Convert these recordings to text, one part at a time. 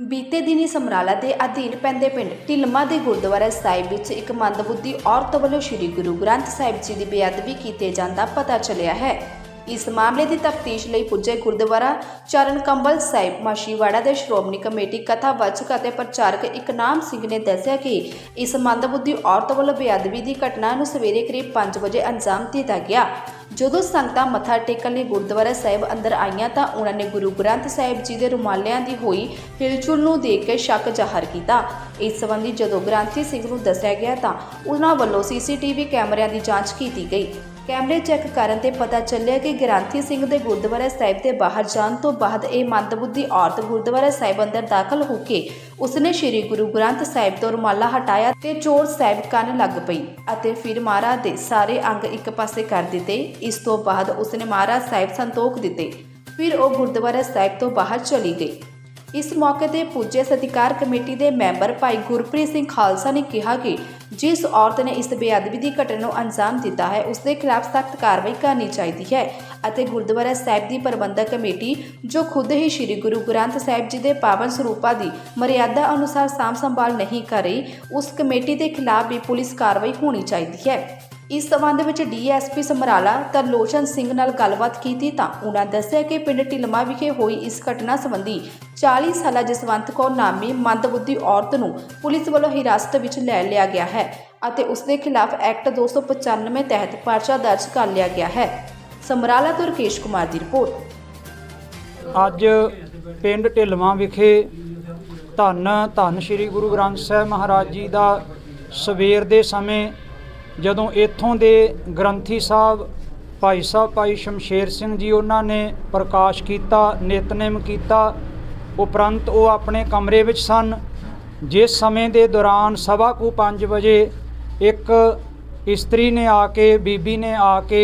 ਬੀਤੇ ਦਿਨੀ ਸਮਰਾਲਾ ਦੇ ਅਧੀਨ ਪੈਂਦੇ ਪਿੰਡ ਢਿਲਮਾ ਦੇ ਗੁਰਦੁਆਰਾ ਸਾਹਿਬ ਵਿੱਚ ਇੱਕ ਮੰਦਬੁੱਧੀ ਔਰਤ ਵੱਲੋਂ ਸ੍ਰੀ ਗੁਰੂ ਗ੍ਰੰਥ ਸਾਹਿਬ ਜੀ ਦੀ ਬੇਅਦਬੀ ਕੀਤੇ ਜਾਣ ਦਾ ਪਤਾ ਚੱਲਿਆ ਹੈ। ਇਸ ਮਾਮਲੇ ਦੀ ਤਫਤੀਸ਼ ਲਈ ਪੁੱਜੇ ਗੁਰਦੁਆਰਾ ਚਰਨ ਕੰਬਲ ਸਾਹਿਬ ਮਾਸ਼ੀਵਾੜਾ ਦੇ ਸ਼੍ਰੋਮਣੀ ਕਮੇਟੀ ਕਥਾ ਵਾਚਕ ਅਤੇ ਪ੍ਰਚਾਰਕ ਇਕਨਾਮ ਸਿੰਘ ਨੇ ਦੱਸਿਆ ਕਿ ਇਸ ਮੰਦਬੁੱਧੀ ਔਰਤ ਵੱਲੋਂ ਬੇਅਦਬੀ ਦੀ ਘਟਨਾ ਨੂੰ ਸਵੇਰੇ ਕਰੀਬ 5 ਵਜੇ ਅੰਜਾਮ ਦਿੱਤਾ ਗਿਆ। ਜਦੋਂ ਸੰਗਤਾਂ ਮੱਥਾ ਟੇਕਣ ਲਈ ਗੁਰਦੁਆਰਾ ਸਾਹਿਬ ਅੰਦਰ ਆਈਆਂ ਤਾਂ ਉਹਨਾਂ ਨੇ ਗੁਰੂ ਗ੍ਰੰਥ ਸਾਹਿਬ ਜੀ ਦੇ ਰੁਮਾਲਿਆਂ ਦੀ ਹੋਈ ਹਿਲਚੁਲ ਨੂੰ ਦੇਖ ਕੇ ਸ਼ੱਕ ਜ਼ਾਹਰ ਕੀਤਾ। ਇਸ ਸੰਬੰਧੀ ਜਦੋਂ ਗ੍ਰੰਥੀ ਸਿੰਘ ਨੂੰ ਦੱਸਿਆ ਗਿਆ ਤਾਂ ਉਹਨਾਂ ਵੱਲੋਂ ਸੀਸੀਟੀਵੀ ਕੈਮਰਿਆਂ ਦੀ ਜਾਂਚ ਕੀਤੀ ਗਈ। ਕੈਮਰੇ ਚੈੱਕ ਕਰਨ ਤੇ ਪਤਾ ਚੱਲਿਆ ਕਿ ਗ੍ਰੰਥੀ ਸਿੰਘ ਦੇ ਗੁਰਦੁਆਰਾ ਸਾਹਿਬ ਦੇ ਬਾਹਰ ਜਾਣ ਤੋਂ ਬਾਅਦ ਇਹ ਮੰਦਬੁੱਧੀ ਔਰਤ ਗੁਰਦੁਆਰਾ ਸਾਹਿਬ ਅੰਦਰ ਦਾਖਲ ਹੋ ਕੇ ਉਸਨੇ ਸ੍ਰੀ ਗੁਰੂ ਗ੍ਰੰਥ ਸਾਹਿਬ ਤੋਂ ਰੁਮਾਲਾ ਹਟਾਇਆ ਤੇ ਚੋਰ ਸਾਹਿਬ ਕੰਨ ਲੱਗ ਪਈ ਅਤੇ ਫਿਰ ਮਹਾਰਾਜ ਦੇ ਸਾਰੇ ਅੰਗ ਇੱਕ ਪਾਸੇ ਕਰ ਦਿੱਤੇ। ਇਸ ਤੋਂ ਬਾਅਦ ਉਸਨੇ ਮਹਾਰਾਜ ਸਾਹਿਬ ਸੰਤੋਖ ਦਿੱਤੇ। ਫਿਰ ਉਹ ਗੁਰਦੁਆਰਾ ਸਾਹਿਬ ਤੋਂ ਬਾਹਰ ਚਲੀ ਗਈ। ਇਸ ਮੌਕੇ ਤੇ ਪੁੱਜੇ ਸਤਿਕਾਰ ਕਮੇਟੀ ਦੇ ਮੈਂਬਰ ਭਾਈ ਗੁਰਪ੍ਰੀਤ ਸਿੰਘ ਖਾਲਸਾ ਨੇ ਕਿਹਾ ਕਿ ਜਿਸ ਔਰਤ ਨੇ ਇਸ ਬੇਅਦਬੀ ਦੀ ਘਟਨਾ ਨੂੰ ਅੰਜਾਮ ਦਿੱਤਾ ਹੈ, ਉਸ ਦੇ ਖਿਲਾਫ ਸਖਤ ਕਾਰਵਾਈ ਕਰਨੀ ਚਾਹੀਦੀ ਹੈ ਅਤੇ ਗੁਰਦੁਆਰਾ ਸਾਹਿਬ ਦੀ ਪ੍ਰਬੰਧਕ ਕਮੇਟੀ, ਜੋ ਖੁਦ ਹੀ ਸ੍ਰੀ ਗੁਰੂ ਗ੍ਰੰਥ ਸਾਹਿਬ ਜੀ ਦੇ ਪਾਵਨ ਸਰੂਪਾਂ ਦੀ ਮਰਿਆਦਾ ਅਨੁਸਾਰ ਸਾਂਭ ਸੰਭਾਲ ਨਹੀਂ ਕਰ ਰਹੀ, ਉਸ ਕਮੇਟੀ ਦੇ ਖਿਲਾਫ ਵੀ ਪੁਲਿਸ ਕਾਰਵਾਈ ਹੋਣੀ ਚਾਹੀਦੀ ਹੈ। ਇਸ ਸੰਬੰਧ ਵਿੱਚ ਡੀਐਸਪੀ ਸਮਰਾਲਾ ਤਰਲੋਚਨ ਸਿੰਘ ਨਾਲ ਗੱਲਬਾਤ ਕੀਤੀ ਤਾਂ ਉਹਨਾਂ ਦੱਸਿਆ ਕਿ ਪਿੰਡ ਢਿਲਮਾ ਵਿਖੇ ਹੋਈ ਇਸ ਘਟਨਾ ਸੰਬੰਧੀ 40 ਸਾਲਾ ਜਸਵੰਤ ਕੌਰ ਨਾਮੀ ਮੰਦਬੁੱਧੀ ਔਰਤ ਨੂੰ ਪੁਲਿਸ ਵੱਲੋਂ ਹਿਰਾਸਤ ਵਿੱਚ ਲੈ ਲਿਆ ਗਿਆ ਹੈ ਅਤੇ ਉਸ ਦੇ ਖਿਲਾਫ ਐਕਟ 295 ਤਹਿਤ ਪਰਚਾ ਦਰਜ ਕਰ ਲਿਆ ਗਿਆ ਹੈ। ਸਮਰਾਲਾ ਤੋਂ ਰਕੇਸ਼ ਕੁਮਾਰ ਦੀ ਰਿਪੋਰਟ। ਅੱਜ ਪਿੰਡ ਢਿਲਵਾਂ ਵਿਖੇ ਧੰਨ ਧੰਨ ਸ੍ਰੀ ਗੁਰੂ ਗ੍ਰੰਥ ਸਾਹਿਬ ਮਹਾਰਾਜ ਜੀ ਦਾ ਸਵੇਰ ਦੇ ਸਮੇਂ ਜਦੋਂ ਇੱਥੋਂ ਦੇ ਗ੍ਰੰਥੀ ਸਾਹਿਬ, ਭਾਈ ਸਾਹਿਬ ਭਾਈ ਸ਼ਮਸ਼ੇਰ ਸਿੰਘ ਜੀ ਉਹਨਾਂ ਨੇ ਪ੍ਰਕਾਸ਼ ਕੀਤਾ, ਨਿਤਨੇਮ ਕੀਤਾ ਉਪਰੰਤ ਉਹ ਆਪਣੇ ਕਮਰੇ ਵਿੱਚ ਸਨ। ਜਿਸ ਸਮੇਂ ਦੇ ਦੌਰਾਨ ਸਵਾ ਕੁ 5 ਵਜੇ ਇੱਕ ਇਸਤਰੀ ਨੇ ਆ ਕੇ, ਬੀਬੀ ਨੇ ਆ ਕੇ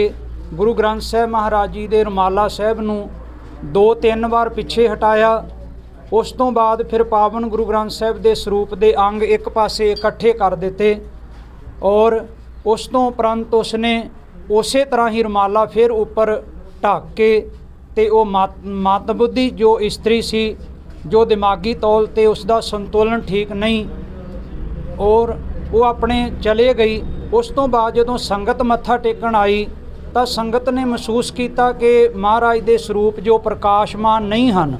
ਗੁਰੂ ਗ੍ਰੰਥ ਸਾਹਿਬ ਮਹਾਰਾਜ ਜੀ ਦੇ ਰੁਮਾਲਾ ਸਾਹਿਬ ਨੂੰ ਦੋ ਤਿੰਨ ਵਾਰ ਪਿੱਛੇ ਹਟਾਇਆ। ਉਸ ਤੋਂ ਬਾਅਦ ਫਿਰ ਪਾਵਨ ਗੁਰੂ ਗ੍ਰੰਥ ਸਾਹਿਬ ਦੇ ਸਰੂਪ ਦੇ ਅੰਗ ਇੱਕ ਪਾਸੇ ਇਕੱਠੇ ਕਰ ਦਿੱਤੇ ਔਰ ਉਸ ਤੋਂ ਉਪਰੰਤ ਉਸਨੇ ਉਸੇ ਤਰ੍ਹਾਂ ਹੀ ਰੁਮਾਲਾ ਫਿਰ ਉੱਪਰ ਢੱਕ ਕੇ ਤੇ ਉਹ ਮਾਤ ਬੁੱਧੀ ਜੋ ਇਸਤਰੀ ਸੀ ਜੋ ਦਿਮਾਗੀ ਤੌਲ ਤੇ ਉਸ ਦਾ ਸੰਤੁਲਨ ਠੀਕ ਨਹੀਂ ਔਰ ਉਹ ਆਪਣੇ ਚਲੇ ਗਈ, ਉਸ ਤੋਂ ਬਾਅਦ ਜਦੋਂ ਸੰਗਤ ਮੱਥਾ ਟੇਕਣ ਆਈ ਤਾਂ ਸੰਗਤ ਨੇ ਮਹਿਸੂਸ ਕੀਤਾ ਕਿ ਮਹਾਰਾਜ ਦੇ ਸਰੂਪ ਜੋ ਪ੍ਰਕਾਸ਼ਮਾਨ ਨਹੀਂ ਹਨ।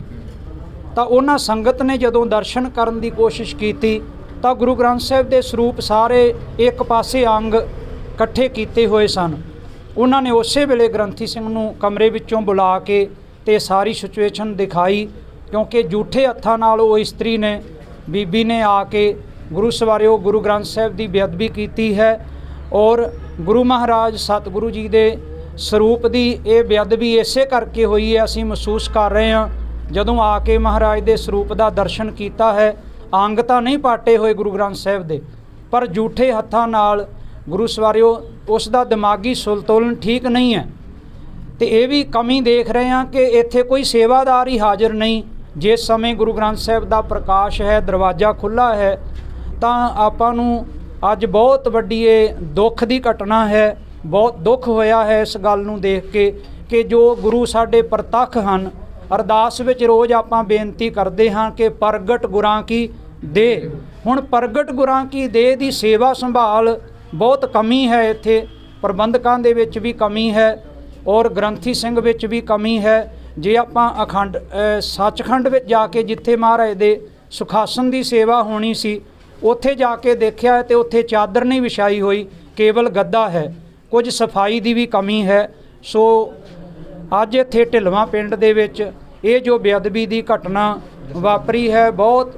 ਤਾਂ ਉਹਨਾਂ ਸੰਗਤ ਨੇ ਜਦੋਂ ਦਰਸ਼ਨ ਕਰਨ ਦੀ ਕੋਸ਼ਿਸ਼ ਕੀਤੀ ਤਾਂ ਗੁਰੂ ਗ੍ਰੰਥ ਸਾਹਿਬ ਦੇ ਸਰੂਪ ਸਾਰੇ ਇੱਕ ਪਾਸੇ ਅੰਗ ਇਕੱਠੇ ਕੀਤੇ ਹੋਏ ਸਨ। ਉਹਨਾਂ ਨੇ ਉਸੇ ਵੇਲੇ ਗ੍ਰੰਥੀ ਸਿੰਘ ਨੂੰ ਕਮਰੇ ਵਿੱਚੋਂ ਬੁਲਾ ਕੇ ਤੇ ਸਾਰੀ ਸਿਚੁਏਸ਼ਨ ਦਿਖਾਈ ਕਿਉਂਕਿ ਝੂਠੇ ਹੱਥਾਂ ਨਾਲ ਉਹ ਇਸਤਰੀ ਨੇ, ਬੀਬੀ ਨੇ ਆ ਕੇ ਗੁਰੂ ਸਵਾਰਿਓ ਗੁਰੂ ਗ੍ਰੰਥ ਸਾਹਿਬ ਦੀ ਬੇਅਦਬੀ ਕੀਤੀ ਹੈ ਔਰ ਗੁਰੂ ਮਹਾਰਾਜ ਸਤਿਗੁਰੂ ਜੀ ਦੇ ਸਰੂਪ ਦੀ ਇਹ ਬੇਅਦਬੀ ਇਸੇ ਕਰਕੇ ਹੋਈ ਹੈ, ਅਸੀਂ ਮਹਿਸੂਸ ਕਰ ਰਹੇ ਹਾਂ, ਜਦੋਂ ਆ ਕੇ ਮਹਾਰਾਜ ਦੇ ਸਰੂਪ ਦਾ ਦਰਸ਼ਨ ਕੀਤਾ ਹੈ, ਅੰਗ ਤਾਂ ਨਹੀਂ ਪਾਟੇ ਹੋਏ ਗੁਰੂ ਗ੍ਰੰਥ ਸਾਹਿਬ ਦੇ, ਪਰ ਝੂਠੇ ਹੱਥਾਂ ਨਾਲ ਗੁਰੂ ਸਵਾਰਿਓ ਉਸ ਦਾ ਦਿਮਾਗੀ ਸੰਤੁਲਨ ਠੀਕ ਨਹੀਂ ਹੈ। ਤੇ ਇਹ ਵੀ ਕਮੀ ਦੇਖ ਰਹੇ ਹਾਂ ਕਿ ਇੱਥੇ ਕੋਈ ਸੇਵਾਦਾਰ ਹੀ ਹਾਜ਼ਰ ਨਹੀਂ। ਜਿਸ ਸਮੇਂ ਗੁਰੂ ਗ੍ਰੰਥ ਸਾਹਿਬ ਦਾ ਪ੍ਰਕਾਸ਼ ਹੈ, ਦਰਵਾਜ਼ਾ ਖੁੱਲਾ ਹੈ, ਤਾਂ ਆਪਾਂ ਨੂੰ ਅੱਜ ਬਹੁਤ ਵੱਡੀ ਇਹ ਦੁੱਖ ਦੀ ਘਟਨਾ ਹੈ, ਬਹੁਤ ਦੁੱਖ ਹੋਇਆ ਹੈ ਇਸ ਗੱਲ ਨੂੰ ਦੇਖ ਕੇ ਕਿ ਜੋ ਗੁਰੂ ਸਾਡੇ ਪ੍ਰਤੱਖ ਹਨ, ਅਰਦਾਸ ਵਿੱਚ ਰੋਜ਼ ਆਪਾਂ ਬੇਨਤੀ ਕਰਦੇ ਹਾਂ ਕਿ ਪ੍ਰਗਟ ਗੁਰਾਂ ਕੀ ਦੇ। ਹੁਣ ਪ੍ਰਗਟ ਗੁਰਾਂ ਕੀ ਦੇ ਦੀ ਸੇਵਾ ਸੰਭਾਲ ਬਹੁਤ ਕਮੀ ਹੈ ਇੱਥੇ, ਪ੍ਰਬੰਧਕਾਂ ਦੇ ਵਿੱਚ ਵੀ ਕਮੀ ਹੈ ਔਰ ਗ੍ਰੰਥੀ ਸਿੰਘ ਵਿੱਚ ਵੀ ਕਮੀ ਹੈ। ਜੇ ਆਪਾਂ ਅਖੰਡ ਸੱਚਖੰਡ ਵਿੱਚ ਜਾ ਕੇ ਜਿੱਥੇ ਮਹਾਰਾਜ ਦੇ ਸੁਖਾਸਨ ਦੀ ਸੇਵਾ ਹੋਣੀ ਸੀ, ਉੱਥੇ ਜਾ ਕੇ ਦੇਖਿਆ ਤੇ ਉੱਥੇ ਚਾਦਰ ਨਹੀਂ ਵਿਛਾਈ ਹੋਈ, ਕੇਵਲ ਗੱਦਾ ਹੈ, ਕੁਝ ਸਫ਼ਾਈ ਦੀ ਵੀ ਕਮੀ ਹੈ। ਸੋ ਅੱਜ ਇੱਥੇ ਢਿਲਵਾਂ ਪਿੰਡ ਦੇ ਵਿੱਚ ਇਹ ਜੋ ਬੇਅਦਬੀ ਦੀ ਘਟਨਾ ਵਾਪਰੀ ਹੈ, ਬਹੁਤ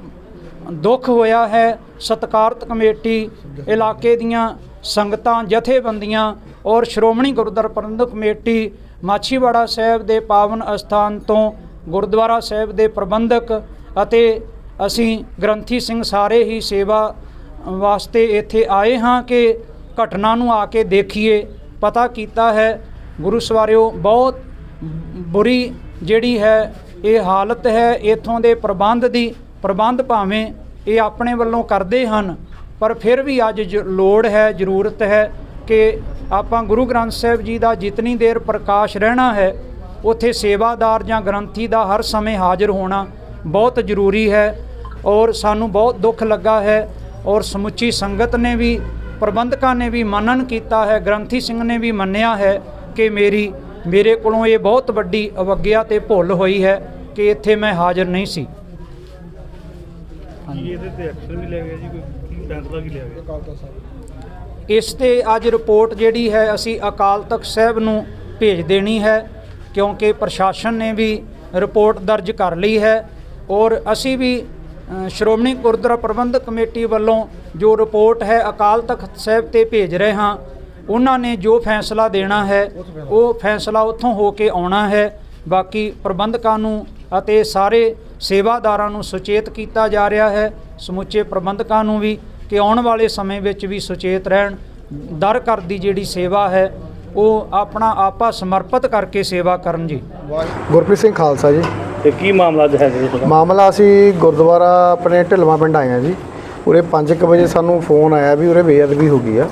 ਦੁੱਖ ਹੋਇਆ ਹੈ। ਸਤਕਾਰਤ ਕਮੇਟੀ ਇਲਾਕੇ ਦੀਆਂ ਸੰਗਤਾਂ, ਜਥੇਬੰਦੀਆਂ ਔਰ ਸ਼੍ਰੋਮਣੀ ਗੁਰਦੁਆਰਾ ਪ੍ਰਬੰਧਕ ਕਮੇਟੀ ਮਾਛੀਵਾੜਾ ਸਾਹਿਬ ਦੇ ਪਾਵਨ ਅਸਥਾਨ ਤੋਂ ਗੁਰਦੁਆਰਾ ਸਾਹਿਬ ਦੇ ਪ੍ਰਬੰਧਕ ਅਤੇ ਅਸੀਂ ਗ੍ਰੰਥੀ ਸਿੰਘ ਸਾਰੇ ਹੀ ਸੇਵਾ ਵਾਸਤੇ ਇੱਥੇ ਆਏ ਹਾਂ ਕਿ ਘਟਨਾ ਨੂੰ ਆ ਕੇ ਦੇਖੀਏ। ਪਤਾ ਕੀਤਾ ਹੈ, ਗੁਰੂ ਸਵਾਰਿਓ, ਬਹੁਤ ਬੁਰੀ ਜਿਹੜੀ ਹੈ, ਇਹ ਹਾਲਤ ਹੈ, ਇਥੋਂ ਦੇ ਪ੍ਰਬੰਧ ਦੀ, ਪ੍ਰਬੰਧ ਭਾਵੇਂ ਇਹ ਆਪਣੇ ਵੱਲੋਂ ਕਰਦੇ ਹਨ, ਪਰ ਫਿਰ ਵੀ ਅੱਜ ਜ- ਲੋੜ ਹੈ, ਜ਼ਰੂਰਤ ਹੈ ਕਿ ਆਪਾਂ ਗੁਰੂ ਗ੍ਰੰਥ ਸਾਹਿਬ ਜੀ ਦਾ ਜਿਤਨੀ ਦੇਰ ਪ੍ਰਕਾਸ਼ ਰਹਿਣਾ ਹੈ ਉੱਥੇ ਸੇਵਾਦਾਰ ਜਾਂ ਗ੍ਰੰਥੀ ਦਾ ਹਰ ਸਮੇਂ ਹਾਜ਼ਰ ਹੋਣਾ ਬਹੁਤ ਜ਼ਰੂਰੀ ਹੈ ਔਰ ਸਾਨੂੰ ਬਹੁਤ ਦੁੱਖ ਲੱਗਾ ਹੈ ਔਰ ਸਮੁੱਚੀ ਸੰਗਤ ਨੇ ਵੀ ਪ੍ਰਬੰਧਕਾਂ ਨੇ ਵੀ ਮੰਨਣ ਕੀਤਾ ਹੈ ਗ੍ਰੰਥੀ ਸਿੰਘ ਨੇ ਵੀ ਮੰਨਿਆ ਹੈ ਕਿ ਮੇਰੀ ਮੇਰੇ ਕੋਲੋਂ ਇਹ ਬਹੁਤ ਵੱਡੀ ਅਵਗਿਆ ਤੇ ਭੁੱਲ ਹੋਈ ਹੈ ਕਿ ਇੱਥੇ ਮੈਂ ਹਾਜ਼ਰ ਨਹੀਂ ਸੀ। ਕੀ ਇਹਦੇ ਤੇ ਐਕਸ਼ਨ ਵੀ ਲਿਆ ਗਿਆ ਜੀ? ਕੋਈ ਕੀ ਫੈਸਲਾ ਕੀ ਲਿਆ ਗਿਆ? ਇਸ ਤੇ ਅੱਜ ਰਿਪੋਰਟ ਜਿਹੜੀ ਹੈ ਅਸੀਂ ਅਕਾਲ ਤਖਤ ਸਾਹਿਬ ਨੂੰ ਭੇਜ ਦੇਣੀ ਹੈ, ਕਿਉਂਕਿ ਪ੍ਰਸ਼ਾਸਨ ਨੇ ਵੀ ਰਿਪੋਰਟ ਦਰਜ ਕਰ ਲਈ ਹੈ ਔਰ ਅਸੀਂ ਵੀ ਸ਼੍ਰੋਮਣੀ ਗੁਰਦੁਆਰਾ ਪ੍ਰਬੰਧਕ ਕਮੇਟੀ ਵੱਲੋਂ ਜੋ ਰਿਪੋਰਟ ਹੈ ਅਕਾਲ ਤਖਤ ਸਾਹਿਬ ਤੇ ਭੇਜ ਰਹੇ ਹਾਂ, ਉਹਨਾਂ ਨੇ ਜੋ ਫੈਸਲਾ ਦੇਣਾ ਹੈ, ਉਹ ਫੈਸਲਾ ਉੱਥੋਂ ਹੋ ਕੇ ਆਉਣਾ ਹੈ। ਬਾਕੀ ਪ੍ਰਬੰਧਕਾਂ ਨੂੰ ਅਤੇ ਸਾਰੇ ਸੇਵਾਦਾਰਾਂ ਨੂੰ ਸੁਚੇਤ ਕੀਤਾ ਜਾ ਰਿਹਾ ਹੈ, ਸਮੁੱਚੇ ਪ੍ਰਬੰਧਕਾਂ ਨੂੰ ਵੀ ਕਿ ਆਉਣ ਵਾਲੇ ਸਮੇਂ ਵਿੱਚ ਵੀ ਸੁਚੇਤ ਰਹਿਣ ਦਰ ਘਰ ਦੀ ਜਿਹੜੀ ਸੇਵਾ ਹੈ ਉਹ ਆਪਣਾ ਆਪਾ ਸਮਰਪਿਤ ਕਰਕੇ ਸੇਵਾ ਕਰਨ ਜੀ। ਗੁਰਪ੍ਰੀਤ ਸਿੰਘ ਖਾਲਸਾ ਜੀ। ਤੇ ਕੀ ਮਾਮਲਾ ਹੈ ਜੀ ਤੁਹਾਡਾ? ਮਾਮਲਾ ਅਸੀਂ ਗੁਰਦੁਆਰਾ ਆਪਣੇ ਢਿਲਵਾ ਪਿੰਡ ਆਏ ਆ ਜੀ। ਉਰੇ 5:00 ਵਜੇ ਸਾਨੂੰ ਫੋਨ ਆਇਆ ਵੀ ਉਰੇ ਬੇਅਦਬੀ ਹੋ ਗਈ ਆ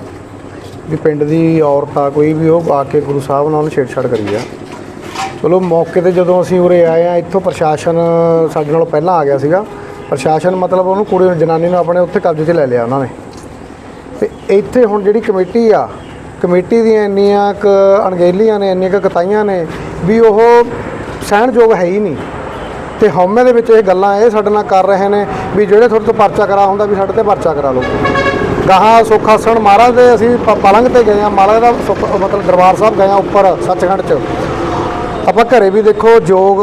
ਵੀ ਪਿੰਡ ਦੀ ਔਰਤ ਆ ਕੋਈ ਵੀ ਉਹ ਆ ਕੇ ਗੁਰੂ ਸਾਹਿਬ ਨਾਲ ਛੇੜਛਾੜ ਕਰੀ ਆ। ਚਲੋ ਮੌਕੇ ਤੇ ਜਦੋਂ ਅਸੀਂ ਉਰੇ ਆਏ ਆ ਇੱਥੋਂ ਪ੍ਰਸ਼ਾਸਨ ਸਾਡੇ ਨਾਲੋਂ ਪਹਿਲਾਂ ਆ ਗਿਆ ਸੀਗਾ। ਪ੍ਰਸ਼ਾਸਨ ਮਤਲਬ ਉਹਨੂੰ ਕੁੜੀ ਨੂੰ, ਜਨਾਨੀ ਨੂੰ ਆਪਣੇ ਉੱਥੇ ਕਬਜ਼ੇ 'ਚ ਲੈ ਲਿਆ ਉਹਨਾਂ ਨੇ। ਤੇ ਇੱਥੇ ਹੁਣ ਜਿਹੜੀ ਕਮੇਟੀ ਆ, ਕਮੇਟੀ ਦੀਆਂ ਇੰਨੀਆਂ ਕ ਅਣਗਹਿਲੀਆਂ ਨੇ, ਇੰਨੀਆਂ ਕੁ ਕਤਾਈਆਂ ਨੇ ਵੀ ਉਹ ਸਹਿਣਯੋਗ ਹੈ ਹੀ ਨਹੀਂ। ਤੇ ਹਉਮੈ ਦੇ ਵਿੱਚ ਇਹ ਗੱਲਾਂ ਇਹ ਸਾਡੇ ਨਾਲ ਕਰ ਰਹੇ ਨੇ ਵੀ ਜਿਹੜੇ ਤੁਹਾਡੇ ਤੋਂ ਪਰਚਾ ਕਰਾ ਹੁੰਦਾ ਵੀ ਸਾਡੇ ਤੇ ਪਰਚਾ ਕਰਾ ਲਓ। ਗਾਹਾਂ ਸੁੱਖ ਆਸਣ ਮਹਾਰਾਜ ਦੇ ਅਸੀਂ ਪ- ਪਲੰਗ ਤੇ ਗਏ ਆ ਮਹਾਰਾਜ ਦਾ ਸੁੱਖ, ਮਤਲਬ ਦਰਬਾਰ ਸਾਹਿਬ ਗਏ ਆ ਉੱਪਰ, ਸੱਚਖੰਡ 'ਚ। ਆਪਾਂ ਘਰੇ ਵੀ ਦੇਖੋ ਜੋਗ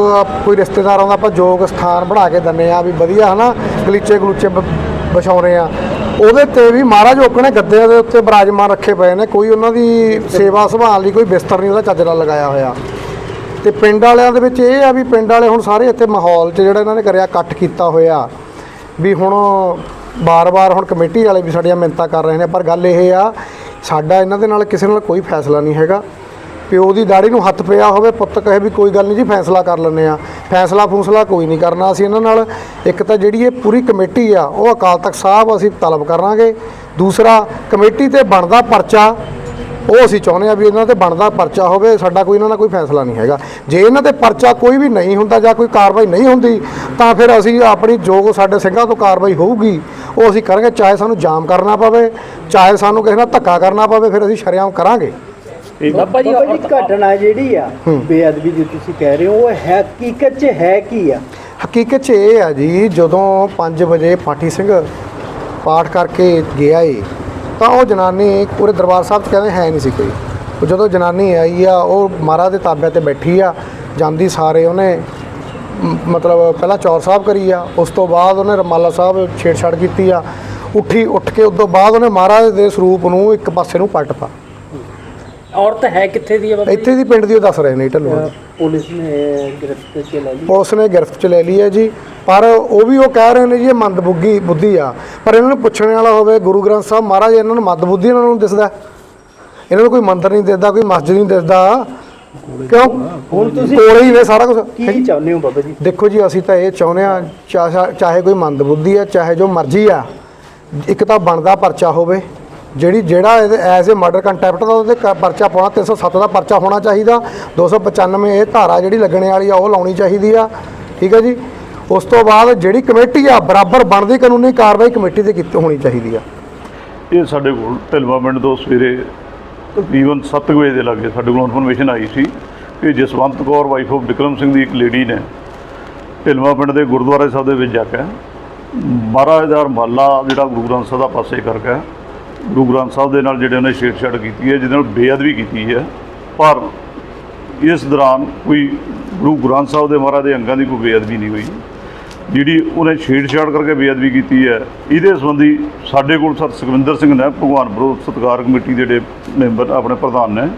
ਕੋਈ ਰਿਸ਼ਤੇਦਾਰਾਂ ਦਾ ਆਪਾਂ ਜੋਗ ਸਥਾਨ ਬਣਾ ਕੇ ਦਿੰਨੇ ਆ ਵੀ ਵਧੀਆ ਹਨਾ, ਗਲੀਚੇ ਗਲੂਚੇ ਬ- ਵਿਛਾਉਣੇ ਆ। ਉਹਦੇ ਤੇ ਵੀ ਮਹਾਰਾਜ ਓਕਣੇ ਗੱਦਿਆਂ ਦੇ ਉੱਤੇ ਬਰਾਜਮਾਨ ਰੱਖੇ ਪਏ ਨੇ, ਕੋਈ ਉਹਨਾਂ ਦੀ ਸੇਵਾ ਸੰਭਾਲ ਲਈ ਕੋਈ ਬਿਸਤਰ ਨਹੀਂ ਉਹਦਾ ਚੱਜਰਾ ਲਗਾਇਆ ਹੋਇਆ। ਤੇ ਪਿੰਡ ਵਾਲਿਆਂ ਦੇ ਵਿੱਚ ਇਹ ਆ ਵੀ ਪਿੰਡ ਵਾਲੇ ਹੁਣ ਸਾਰੇ ਇੱਥੇ ਮਾਹੌਲ 'ਚ ਜਿਹੜਾ ਇਹਨਾਂ ਨੇ ਕਰਿਆ, ਇਕੱਠ ਕੀਤਾ ਹੋਇਆ। ਵੀ ਹੁਣ ਬਾਰ-ਬਾਰ ਹੁਣ ਕਮੇਟੀ ਵਾਲੇ ਵੀ ਸਾਡੀਆਂ ਮਿੰਨਤਾਂ ਕਰ ਰਹੇ ਨੇ, ਪਰ ਗੱਲ ਇਹ ਆ, ਸਾਡਾ ਇਹਨਾਂ ਦੇ ਨਾਲ ਕਿਸੇ ਨਾਲ ਕੋਈ ਫੈਸਲਾ ਨਹੀਂ ਹੈਗਾ। ਪਿਓ ਦੀ ਦਾੜੀ ਨੂੰ ਹੱਥ ਪਿਆ ਹੋਵੇ, ਪੁੱਤ ਕਹੇ ਵੀ ਕੋਈ ਗੱਲ ਨਹੀਂ ਜੀ, ਫੈਸਲਾ ਕਰ ਲੈਂਦੇ ਆ ਫੈਸਲਾ ਫੂਸਲਾ ਕੋਈ ਨਹੀਂ ਕਰਨਾ ਅਸੀਂ ਇਹਨਾਂ ਨਾਲ। ਇੱਕ ਤਾਂ ਜਿਹੜੀ ਇਹ ਪੂਰੀ ਕਮੇਟੀ ਆ, ਉਹ ਅਕਾਲ ਤਖਤ ਸਾਹਿਬ ਅਸੀਂ ਤਲਬ ਕਰਾਂਗੇ। ਦੂਸਰਾ, ਕਮੇਟੀ ਤੇ ਬਣਦਾ ਪਰਚਾ, ਉਹ ਅਸੀਂ ਚਾਹੁੰਦੇ ਆ ਵੀ ਇਹਨਾਂ ਤੇ ਬਣਦਾ ਪਰਚਾ ਹੋਵੇ, ਸਾਡਾ ਕੋਈ ਇਹਨਾਂ ਦਾ ਕੋਈ ਫੈਸਲਾ ਨਹੀਂ ਹੈਗਾ। ਜੇ ਇਹਨਾਂ ਤੇ ਪਰਚਾ ਕੋਈ ਵੀ ਨਹੀਂ ਹੁੰਦਾ ਜਾਂ ਕੋਈ ਕਾਰਵਾਈ ਨਹੀਂ ਹੁੰਦੀ, ਤਾਂ ਫਿਰ ਅਸੀਂ ਆਪਣੀ ਜੋ ਸਾਡੇ ਸਿੰਘਾਂ ਤੋਂ ਕਾਰਵਾਈ ਹੋਊਗੀ, ਉਹ ਅਸੀਂ ਕਰਾਂਗੇ, ਚਾਹੇ ਸਾਨੂੰ ਜਾਮ ਕਰਨਾ ਪਵੇ, ਚਾਹੇ ਸਾਨੂੰ ਕਿਸੇ ਨਾਲ ਧੱਕਾ ਕਰਨਾ ਪਵੇ, ਫਿਰ ਅਸੀਂ ਸ਼ਰੇਆਮ ਕਰਾਂਗੇ। ਬਾਬਾ ਜੀ ਬਾਬਾ ਜੀ ਘਟਨਾ ਜਿਹੜੀ ਆ ਬੇਅਦਬੀ ਦੀ ਤੁਸੀਂ ਕਹਿ ਰਹੇ ਹੋ ਉਹ ਹੈ ਹਕੀਕਤ 'ਚ ਹੈ ਕੀ ਆ? ਹਕੀਕਤ 'ਚ ਇਹ ਆ ਜੀ ਜਦੋਂ 5 ਵਜੇ ਪਾਠੀ ਸਿੰਘ ਪਾਠ ਕਰਕੇ ਗਿਆ ਏ ਤਾਂ ਉਹ ਜਨਾਨੀ ਪੂਰੇ ਦਰਬਾਰ ਸਾਹਿਬ 'ਚ ਕਹਿੰਦੇ ਹੈ ਨਹੀਂ ਸੀ ਕੋਈ। ਉਹ ਜਦੋਂ ਜਨਾਨੀ ਆਈ ਆ ਉਹ ਮਹਾਰਾਜ ਦੇ ਤਾਬੇ ਤੇ ਬੈਠੀ ਆ ਜਾਂਦੀ ਸਾਰੇ ਉਹਨੇ ਮਤਲਬ ਪਹਿਲਾਂ ਚੌਰ ਸਾਹਿਬ ਕਰੀ ਆ ਉਸ ਤੋਂ ਬਾਅਦ ਉਹਨੇ ਰਮਾਲਾ ਸਾਹਿਬ ਛੇੜਛਾੜ ਕੀਤੀ ਆ ਉੱਠੀ ਉੱਠ ਕੇ ਉਸ ਤੋਂ ਬਾਅਦ ਉਹਨੇ ਮਹਾਰਾਜ ਦੇ ਸਰੂਪ ਨੂੰ ਇੱਕ ਪਾਸੇ ਨੂੰ ਪਲਟਤਾ ਔਰਤ ਹੈ ਕਿੱਥੇ ਦੀ ਬਾਬਾ ਜੀ? ਇੱਥੇ ਦੀ ਪਿੰਡ ਦੀ ਉਹ ਦੱਸ ਰਹੇ ਨੇ ਢੱਲੋ। ਪੁਲਿਸ ਨੇ ਗ੍ਰਿਫਤ 'ਚ ਲੈ ਲਈ। ਪੁਲਿਸ ਨੇ ਗਿਰਫਤ ਚ ਲੈ ਲਈ ਹੈ ਜੀ। ਪਰ ਉਹ ਵੀ ਉਹ ਕਹਿ ਰਹੇ ਨੇ ਜੀ ਇਹ ਮੰਦਬੁੱਧੀ ਬੁੱਧੀ ਆ। ਪਰ ਇਹਨਾਂ ਨੂੰ ਪੁੱਛਣ ਵਾਲਾ ਹੋਵੇ ਗੁਰੂ ਗ੍ਰੰਥ ਸਾਹਿਬ ਮਹਾਰਾਜ ਇਹਨਾਂ ਨੂੰ ਮੰਦਬੁੱਧੀ ਇਹਨਾਂ ਨੂੰ ਦਿਸਦਾ ਇਹਨਾਂ ਨੂੰ ਕੋਈ ਮੰਦਰ ਨਹੀਂ ਦਿਸਦਾ ਕੋਈ ਮਸਜਿਦ ਨਹੀਂ ਦਿਸਦਾ। ਕਿਉਂ? ਹੁਣ ਤੁਸੀਂ ਕੋਲੇ ਹੀ ਨੇ ਸਾਰਾ ਕੁਝ ਕੀ ਚਾਹੁੰਦੇ ਹੋ ਬਾਬਾ ਜੀ? ਦੇਖੋ ਜੀ ਅਸੀਂ ਤਾਂ ਇਹ ਚਾਹੁੰਦੇ ਆ ਚਾਹੇ ਕੋਈ ਮੰਦਬੁੱਧੀ ਆ ਚਾਹੇ ਜੋ ਮਰਜ਼ੀ ਆ ਇੱਕ ਤਾਂ ਬਣਦਾ ਪਰਚਾ ਹੋਵੇ। ਜਿਹੜੀ ਜਿਹੜਾ ਐਜ਼ ਅ ਮਰਡਰ ਕੰਟੈਪਟ ਦਾ ਉਹਦੇ ਕ- ਪਰਚਾ ਪਾਉਣਾ 307 ਦਾ ਪਰਚਾ ਹੋਣਾ ਚਾਹੀਦਾ। 295 ਇਹ ਧਾਰਾ ਜਿਹੜੀ ਲੱਗਣੇ ਵਾਲੀ ਆ, ਉਹ ਲਾਉਣੀ ਚਾਹੀਦੀ ਆ। ਠੀਕ ਹੈ ਜੀ? ਉਸ ਤੋਂ ਬਾਅਦ ਜਿਹੜੀ ਕਮੇਟੀ ਆ, ਬਰਾਬਰ ਬਣਦੀ ਕਾਨੂੰਨੀ ਕਾਰਵਾਈ ਕਮੇਟੀ ਤੇ ਕੀਤੀ ਹੋਣੀ ਚਾਹੀਦੀ ਆ। ਇਹ ਸਾਡੇ ਕੋਲ ਢਿਲਵਾ ਪਿੰਡ ਤੋਂ ਸਵੇਰੇ ਤਕਰੀਬਨ 7 ਵਜੇ ਦੇ ਲਾਗੇ ਸਾਡੇ ਕੋਲ ਇਨਫੋਰਮੇਸ਼ਨ ਆਈ ਸੀ ਕਿ ਜਸਵੰਤ ਕੌਰ ਵਾਈਫ ਆਫ ਵਿਕਰਮ ਸਿੰਘ ਦੀ ਇੱਕ ਲੇਡੀ ਨੇ ਢਿਲਵਾ ਪਿੰਡ ਦੇ ਗੁਰਦੁਆਰੇ ਸਾਹਿਬ ਦੇ ਵਿੱਚ ਜਾ ਕੇ ਮਹਾਰਾਜ ਦਾ ਰਮਾਲਾ ਜਿਹੜਾ ਗੁਰੂ ਗ੍ਰੰਥ ਸਾਹਿਬ ਦਾ ਪਾਸੇ ਕਰਕੇ ਗੁਰੂ ਗ੍ਰੰਥ ਸਾਹਿਬ ਦੇ ਨਾਲ ਜਿਹੜੇ ਉਹਨੇ ਛੇੜਛਾੜ ਕੀਤੀ ਹੈ, ਜਿਹਦੇ ਨਾਲ ਬੇਅਦਬੀ ਕੀਤੀ ਹੈ। ਪਰ ਇਸ ਦੌਰਾਨ ਕੋਈ ਗੁਰੂ ਗ੍ਰੰਥ ਸਾਹਿਬ ਦੇ ਮਹਾਰਾਜ ਦੇ ਅੰਗਾਂ ਦੀ ਕੋਈ ਬੇਅਦਬੀ ਨਹੀਂ ਹੋਈ। ਜਿਹੜੀ ਉਹਨੇ ਛੇੜਛਾੜ ਕਰਕੇ ਬੇਅਦਬੀ ਕੀਤੀ ਹੈ, ਇਹਦੇ ਸੰਬੰਧੀ ਸਾਡੇ ਕੋਲ ਸਰ ਸੁਖਵਿੰਦਰ ਸਿੰਘ ਨੇ ਭਗਵਾਨ ਵਿਰੋਧ ਸਤਿਕਾਰ ਕਮੇਟੀ ਦੇ ਜਿਹੜੇ ਮੈਂਬਰ ਆਪਣੇ ਪ੍ਰਧਾਨ ਨੇ,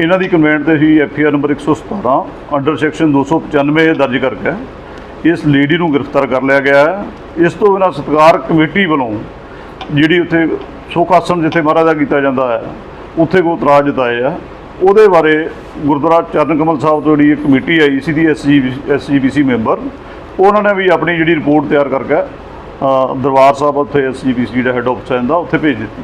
ਇਹਨਾਂ ਦੀ ਕੰਪਲੇਂਟ ਤੇ ਹੀ F R number 117 under section 295 ਦਰਜ ਕਰਕੇ ਇਸ ਲੇਡੀ ਨੂੰ ਗ੍ਰਿਫਤਾਰ ਕਰ ਲਿਆ ਗਿਆ ਹੈ। ਇਸ ਤੋਂ ਬਿਨਾਂ ਸਤਿਕਾਰ ਕਮੇਟੀ ਵੱਲੋਂ ਜਿਹੜੀ ਉੱਥੇ ਸੁੱਖ ਆਸਣ ਜਿੱਥੇ ਮਹਾਰਾਜ ਦਾ ਕੀਤਾ ਜਾਂਦਾ ਹੈ, ਉੱਥੇ ਕੋ ਇਤਰਾਜ਼ ਜਤਾਏ ਆ। ਉਹਦੇ ਬਾਰੇ ਗੁਰਦੁਆਰਾ ਚਰਨ ਕਮਲ ਸਾਹਿਬ ਤੋਂ ਜਿਹੜੀ ਇੱਕ ਕਮੇਟੀ ਆਈ ਸੀ ਦੀ ਐਸਜੀਬੀਸੀ ਮੈਂਬਰ, ਉਹਨਾਂ ਨੇ ਵੀ ਆਪਣੀ ਜਿਹੜੀ ਰਿਪੋਰਟ ਤਿਆਰ ਕਰਕੇ ਦਰਬਾਰ ਸਾਹਿਬ ਉੱਥੇ ਐਸਜੀਬੀਸੀ ਦਾ ਹੈੱਡ ਆਫਿਸ ਹੈ ਦਾ, ਉੱਥੇ ਭੇਜ ਦਿੱਤੀ।